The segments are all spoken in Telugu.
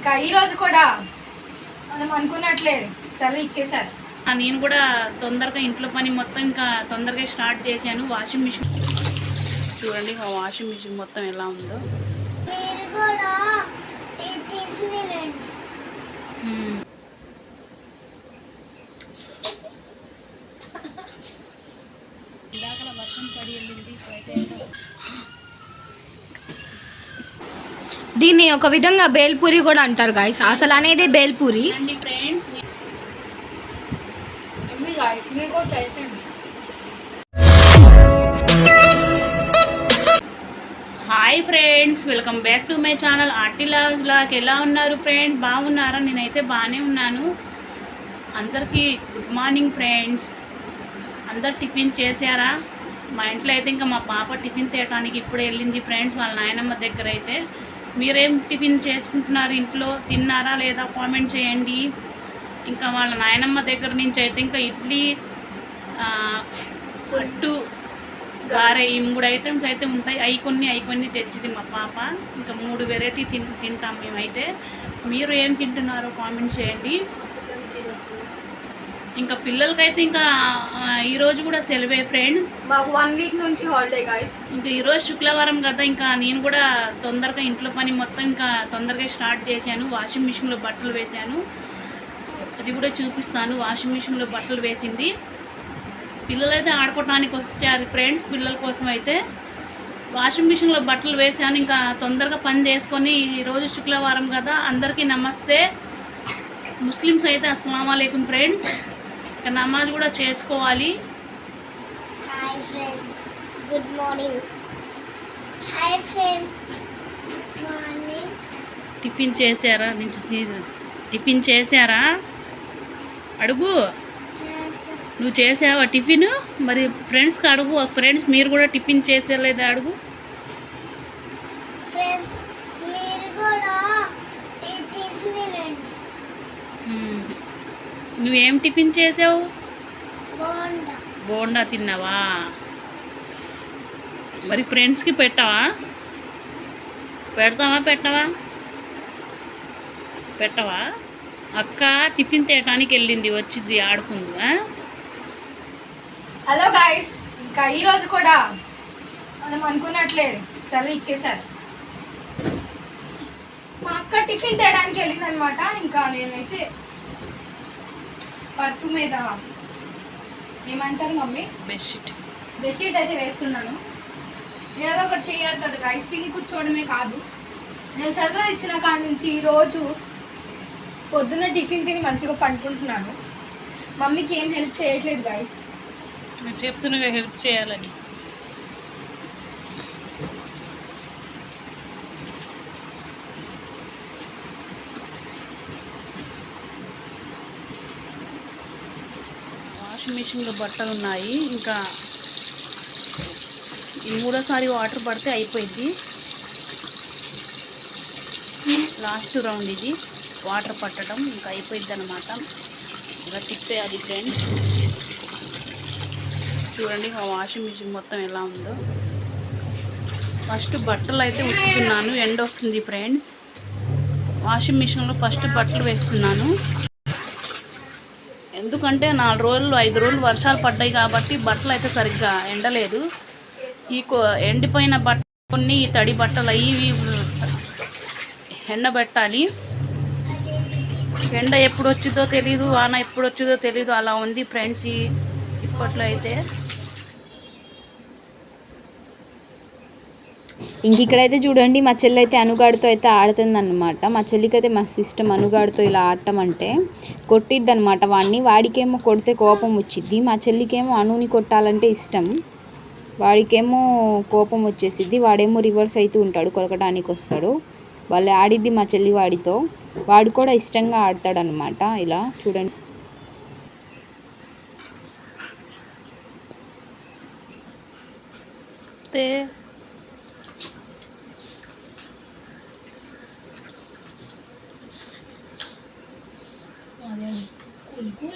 ఇంకా ఈ రోజు కూడా మనం అనుకున్నట్లే సెలవు ఇచ్చేసారు నేను కూడా తొందరగా ఇంట్లో పని మొత్తం ఇంకా తొందరగా స్టార్ట్ చేశాను. వాషింగ్ మిషన్ చూడండి వాషింగ్ మిషన్ మొత్తం ఎలా ఉందో. ఇందాకలా వర్షం పడి వెళ్ళింది ఇప్పుడైతే దీన్ని ఒక విధంగా బేల్పూరి కూడా అంటారు గాయస్ అసలు అనేది bhelpuri. Friends hi friends welcome back to my channel ఆర్టిలాస్ లాక్ ఎలా ఉన్నారు ఫ్రెండ్స్ బాగున్నారా? నేనైతే బాగానే ఉన్నాను. అందరికీ గుడ్ మార్నింగ్ ఫ్రెండ్స్ అందరు టిఫిన్ చేశారా? మా ఇంట్లో అయితే ఇంకా మా పాప టిఫిన్ తేయడానికి ఇప్పుడు వెళ్ళింది ఫ్రెండ్స్ వాళ్ళ నాయనమ్మ దగ్గర అయితే మీరేం టిఫిన్ చేసుకుంటున్నారు? ఇంట్లో తిన్నారా లేదా? కామెంట్ చేయండి. ఇంకా వాళ్ళ నాయనమ్మ దగ్గర నుంచి అయితే ఇంకా ఇడ్లీ పట్టు గారె ఈ మూడు ఐటమ్స్ అయితే ఉంటాయి. అవి కొన్ని అవి కొన్ని తెచ్చింది మా పాప. ఇంకా మూడు వెరైటీ తిన్ తింటాం మేమైతే. మీరు ఏం తింటున్నారో కామెంట్ చేయండి. ఇంకా పిల్లలకైతే ఇంకా ఆ, ఈరోజు కూడా సెలవే ఫ్రెండ్స్. మాకు వన్ వీక్ నుంచి హాలిడే గాయస్ ఇంకా ఈరోజు శుక్రవారం కదా ఇంకా నేను కూడా తొందరగా ఇంట్లో పని మొత్తం ఇంకా తొందరగా స్టార్ట్ చేశాను. వాషింగ్ మిషన్లో బట్టలు వేశాను. అది కూడా చూపిస్తాను. వాషింగ్ మిషన్లో బట్టలు వేసింది. పిల్లలైతే ఆడుకోవడానికి వచ్చారు ఫ్రెండ్స్ పిల్లల కోసం అయితే. వాషింగ్ మిషన్లో బట్టలు వేసాను ఇంకా తొందరగా పని చేసుకొని ఈరోజు శుక్రవారం కదా అందరికీ నమస్తే. ముస్లిమ్స్ అయితే అస్సలం ఫ్రెండ్స్. ఇంకా నమాజ్ కూడా చేసుకోవాలి. Hi friends good morning hi friends good morning tiffin చేశారా? నుంచి టిఫిన్ చేశారా? అడుగు. నువ్వు చేసావా టిఫిన్? మరి ఫ్రెండ్స్కి అడుగు. ఫ్రెండ్స్ మీరు కూడా టిఫిన్ చేసేలేదా అడుగు. ఫ్రెండ్స్ మీరు కూడా టి- టిఫిన్ తినండి మ్మ్. నువ్వేం టిఫిన్ చేసావు? బోండా. తిన్నావా? మరి ఫ్రెండ్స్కి పెట్టవా? పెడతావా పెట్టవా? పెట్టవా? అక్క టిఫిన్ తేయటానికి వెళ్ళింది వచ్చింది ఆడుకుంది? హలో గాయస్ ఇంకా ఈ రోజు కూడా మనం అనుకున్నట్లే సెలవు ఇచ్చేసారు మా అక్క టిఫిన్ తేయడానికి వెళ్ళిందనమాట ఇంకా నేనైతే వర్క్ మీద ఏమంటారు మమ్మీ? బెడ్షీట్. బెడ్షీట్ అయితే వేస్తున్నాను. ఏదో ఒకటి చేయాలి కదా గాయస్ తిని కూర్చోవడమే కాదు. నేను సరదా ఇచ్చిన కాడి నుంచి ఈరోజు పొద్దున్న టిఫిన్ తిని మంచిగా పండుకుంటున్నాను. మమ్మీకి ఏం హెల్ప్ చేయట్లేదు గాయస్ నేను చెప్తున్నా హెల్ప్ చేయాలని. వాషింగ్ మిషన్లో బట్టలు ఉన్నాయి. ఇంకా ఈ మూడోసారి వాటర్ పడితే అయిపోయింది. లాస్ట్ రౌండ్ ఇది. వాటర్ పట్టడం ఇంకా అయిపోయింది అనమాట ఇలా తిప్పేయాలి ఫ్రెండ్స్. చూడండి మా వాషింగ్ మిషన్ మొత్తం ఎలా ఉందో. ఫస్ట్ బట్టలు అయితే ఉతుకుతున్నాను. ఎండ వస్తుంది ఫ్రెండ్స్. వాషింగ్ మిషన్లో ఫస్ట్ బట్టలు వేస్తున్నాను. ఎందుకంటే నాలుగు రోజులు ఐదు రోజులు వర్షాలు పడ్డాయి కాబట్టి బట్టలు అయితే సరిగ్గా ఎండలేదు. ఈ ఎండిపోయిన బట్ట కొన్ని ఈ తడి బట్టలు అవి ఎండబెట్టాలి. ఎండ ఎప్పుడు వచ్చిందో తెలీదు వాన ఎప్పుడు వచ్చిందో తెలీదు అలా ఉంది ఫ్రెండ్స్ ఇప్పట్లో అయితే. ఇంక ఇక్కడైతే చూడండి మా చెల్లి అయితే అనుగాడితో అయితే ఆడుతుంది అనమాట మా చెల్లికి అయితే మస్తు ఇష్టం అనుగాడితో ఇలా ఆడటం అంటే కొట్టిద్ది అనమాట వాడిని. వాడికేమో కొడితే కోపం వచ్చిద్ది. మా చెల్లికేమో అనుని కొట్టాలంటే ఇష్టం. వాడికేమో కోపం వచ్చేసిద్ది. వాడేమో రివర్స్ అవుతూ ఉంటాడు కొరకడానికి వస్తాడు వాళ్ళు ఆడిద్ది మా చెల్లి వాడితో. వాడు కూడా ఇష్టంగా ఆడతాడు అనమాట ఇలా చూడండి. తే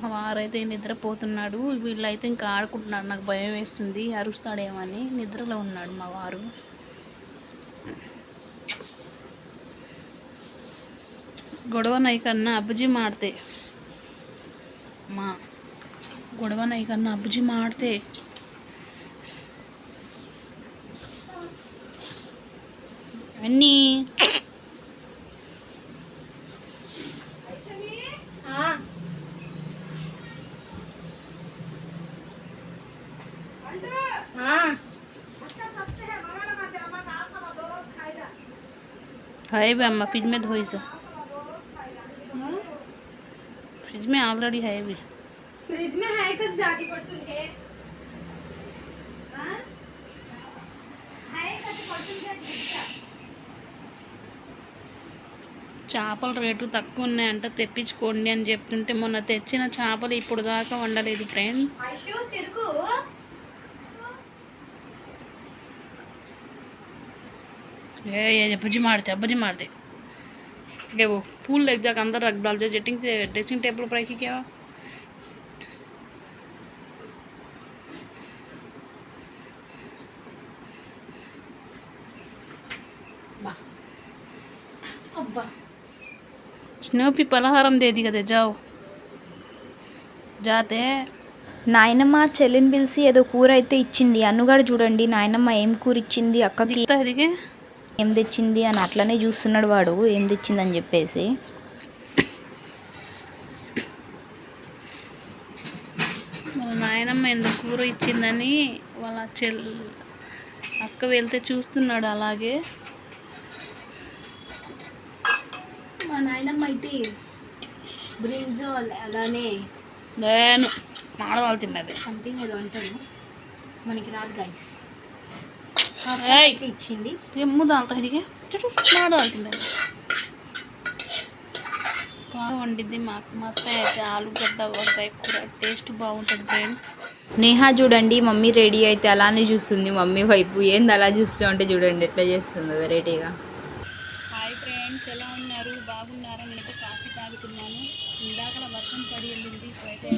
మా వారైతే నిద్రపోతున్నాడు. వీళ్ళైతే ఇంకా ఆడుకుంటున్నారు. నాకు భయం వేస్తుంది. అరుస్తాడేమో అని నిద్రలో ఉన్నాడు మా వారు. గొడవ నైకన్నా అబ్బుజీ మాడితే. మా గొడవ నైకన్నా అబ్బుజీ మాడితే. अन्नी। हाँ। हाँ। है। भी अम्मा फ्रिज में धोई से। हाँ। फ्रिज में ऑलरेडी है भी फ्रिज में है कद दादी परसों के। हाँ। है कद परसों के చేపల రేటు తక్కువ ఉన్నాయంట తెప్పించుకోండి అని చెప్తుంటే మొన్న తెచ్చిన చేపలు ఇప్పుడు దాకా వండలేదు ఫ్రెండ్ ఏ అబ్బజి మాడితే అబ్బజి మాడితే. ఓ పూలు ఎగ్జాక్ అందరు రగ్దాల్చే జెట్టింగ్ డ్రెస్సింగ్ టేబుల్ పైకి కేవా స్నూపి పలహారం దేది కదా జావు. జాతే. నాయనమ్మ చెల్లిని పిలిచి ఏదో కూర అయితే ఇచ్చింది. అన్నుగాడు చూడండి నాయనమ్మ ఏం కూర ఇచ్చింది అక్కకి ఏం తెచ్చింది అని అట్లనే చూస్తున్నాడు వాడు ఏం తెచ్చిందని చెప్పేసి. నాయనమ్మ ఎందుకు కూర ఇచ్చిందని వాళ్ళ చెల్ అక్క వెళ్తే చూస్తున్నాడు అలాగే. నాయనమ్మ అయితే బ్రింజాల్ అలానే నేను మాడవలసింది సంథింగ్ ఏదో అంటాను మనకి రాదు గైస్ ఇచ్చింది. ఎమ్ము దాంతో ఇదిగే చుట్టూ మాడవలసింది బాగా వండిద్ది మా మా అత్తయ్య అయితే ఆలుగడ్డ వంకాయ కూర టేస్ట్ బాగుంటుంది ఫ్రెండ్ నేహా చూడండి మమ్మీ రెడీ అయితే అలానే చూస్తుంది. మమ్మీ వైపు ఏంది అలా చూస్తూ ఉంటే చూడండి ఎట్లా చేస్తుందో వెరైటీగా హాయ్ ఫ్రెండ్స్ ఎలా ఉన్నారు బాగున్నారా నేనైతే కాఫీ తాగుతున్నాను. ఇందాక వర్షం పడి వెళ్ళింది ఇప్పుడైతే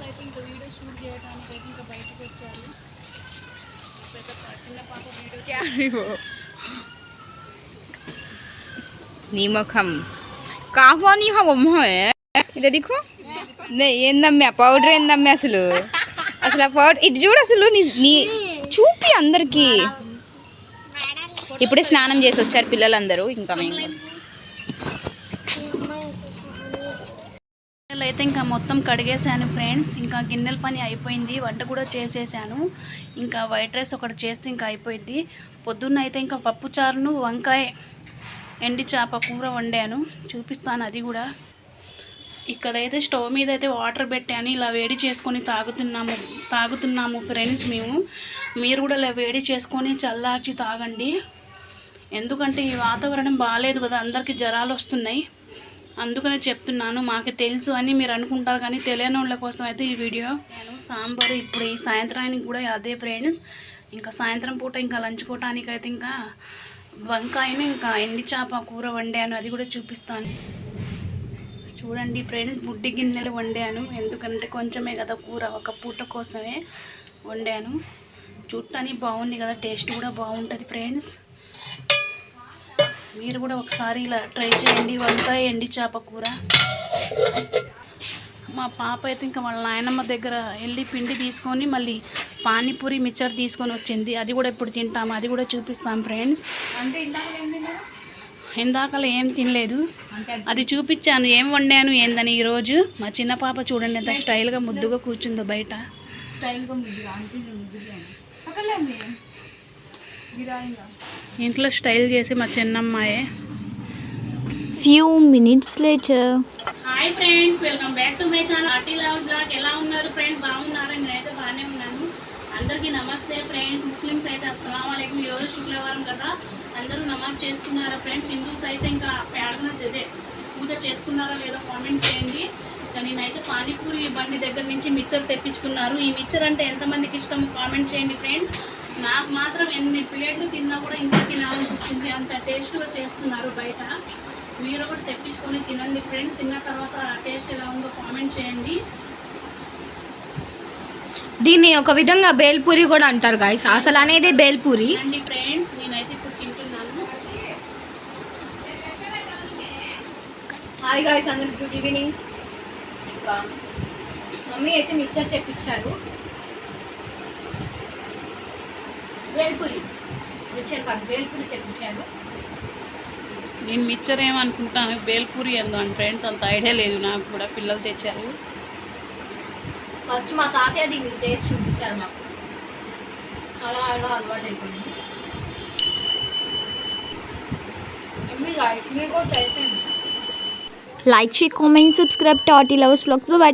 అయితే ఇంకా వీడియో షూట్ చేయడానికి అయితే ఇంకా బయటకు వచ్చారు చిన్న పాప వీడియో నీ ముఖం కాఫా నీ హమ్మ ఇదే దిక్కు? ఏందమ్మా పౌడర్ ఏందమ్మా అసలు? అసలు ఆ పౌడర్ ఇటు చూడు అసలు నీ చూపి అందరికీ. ఇప్పుడే స్నానం చేసి వచ్చారు పిల్లలందరూ ఇంకా మేము. గిన్నెలు అయితే ఇంకా మొత్తం కడిగేసాను ఫ్రెండ్స్. ఇంకా గిన్నెల పని అయిపోయింది వంట కూడా చేసేసాను. ఇంకా వైట్ రైస్ ఒకటి చేస్తే ఇంకా అయిపోయింది పొద్దున్న అయితే ఇంకా పప్పు చారును వంకాయ ఎండి చేప కూర వండాను. చూపిస్తాను అది కూడా. ఇక్కడైతే స్టవ్ మీద అయితే వాటర్ పెట్టాను. ఇలా వేడి చేసుకొని తాగుతున్నాము తాగుతున్నాము ఫ్రెండ్స్ మేము. మీరు కూడా ఇలా వేడి చేసుకొని చల్లార్చి తాగండి. ఎందుకంటే ఈ వాతావరణం బాగాలేదు కదా అందరికీ జ్వరాలు వస్తున్నాయి. అందుకనే చెప్తున్నాను మాకు తెలుసు అని మీరు అనుకుంటారు కానీ తెలియని వాళ్ళ కోసం అయితే ఈ వీడియో నేను సాంబారు ఇప్పుడు ఈ సాయంత్రానికి కూడా అదే ఫ్రెండ్స్ ఇంకా సాయంత్రం పూట ఇంకా లంచ్ పూటానికి అయితే ఇంకా వంకాయని ఇంకా ఎండి చేప కూర వండాను అది కూడా చూపిస్తాను. చూడండి ఫ్రెండ్స్ బుడ్డి గిన్నెలు వండాను ఎందుకంటే కొంచెమే కదా కూర ఒక పూట కోసమే వండాను. చూడటానికి బాగుంది కదా టేస్ట్ కూడా బాగుంటుంది ఫ్రెండ్స్. మీరు కూడా ఒకసారి ఇలా ట్రై చేయండి. వంకాయ ఎండి చేప కూర. మా పాప అయితే ఇంకా వాళ్ళ నాయనమ్మ దగ్గర వెళ్ళి పిండి తీసుకొని మళ్ళీ పానీపూరి మిక్చర్ తీసుకొని వచ్చింది. అది కూడా ఇప్పుడు తింటాము. అది కూడా చూపిస్తాం ఫ్రెండ్స్. అంటే ఇందాకలు ఏం తినలేదు. అది చూపించాను. ఏం వండాను ఏందని ఈరోజు? మా చిన్న పాప చూడండి ఎంత స్టైల్గా ముద్దుగా కూర్చుందో బయట. స్టైల్గా ముద్దుగా అంటే ఇంట్లో స్టైల్ చేసి మా చిన్నమ్మాయే. Few minutes later hi friends welcome back to my channel arty love blog ఎలా ఉన్నారు ఫ్రెండ్స్ బాగున్నారా? నేనైతే బాగానే ఉన్నాను. అందరికీ నమస్తే ఫ్రెండ్స్ ముస్లిమ్స్ అయితే అస్సలం వాలేకం ఈరోజు శుక్రవారం కదా. అందరూ నమాజ్ చేసుకున్నారా ఫ్రెండ్స్ హిందూస్ అయితే ఇంకా ప్రార్థన అదే పూజ చేసుకున్నారా లేదో కామెంట్ చేయండి. ఇంకా నేనైతే పానీపూరి బండి దగ్గర నుంచి మిక్చర్ తెప్పించుకున్నారు. ఈ మిక్చర్ అంటే ఎంతమందికి ఇష్టమో కామెంట్ చేయండి ఫ్రెండ్స్ నాకు మాత్రం ఎన్ని ప్లేట్లు తిన్నా కూడా ఇంకా తినాలనిపిస్తుంది. అంత టేస్ట్గా చేస్తున్నారు బయట. మీరు ఒకటి తెప్పించుకొని తినండి ఫ్రెండ్స్ తిన్న తర్వాత టేస్ట్ ఎలా ఉందో కామెంట్ చేయండి. దీన్ని ఒక విధంగా బేల్పూరి కూడా అంటారు గాయస్ అసలు అనేది బేల్పూరి. తినండి ఫ్రెండ్స్ నేనైతే ఇప్పుడు తింటున్నాను. హాయ్ గాయస్ అందరికి గుడ్ ఈవినింగ్ ఇంకా మమ్మీ అయితే మిక్చర్ తెప్పించారు. బేల్పూరి మిక్చర్ కాదు బేల్పూరి తెప్పించారు. నేను మిక్చర్ ఏమనుకుంటాను బేల్పూరి ఏందో అని ఫ్రెండ్స్ అంత ఐడియా లేదు నాకు కూడా పిల్లలు తెచ్చారు. ఫస్ట్ మా తాతయ్య దీన్ని టేస్ట్ చూపించారు మాకు. అలా అలా అలవాటు అయిపోయింది like share comment subscribe to arty lovers blogs bye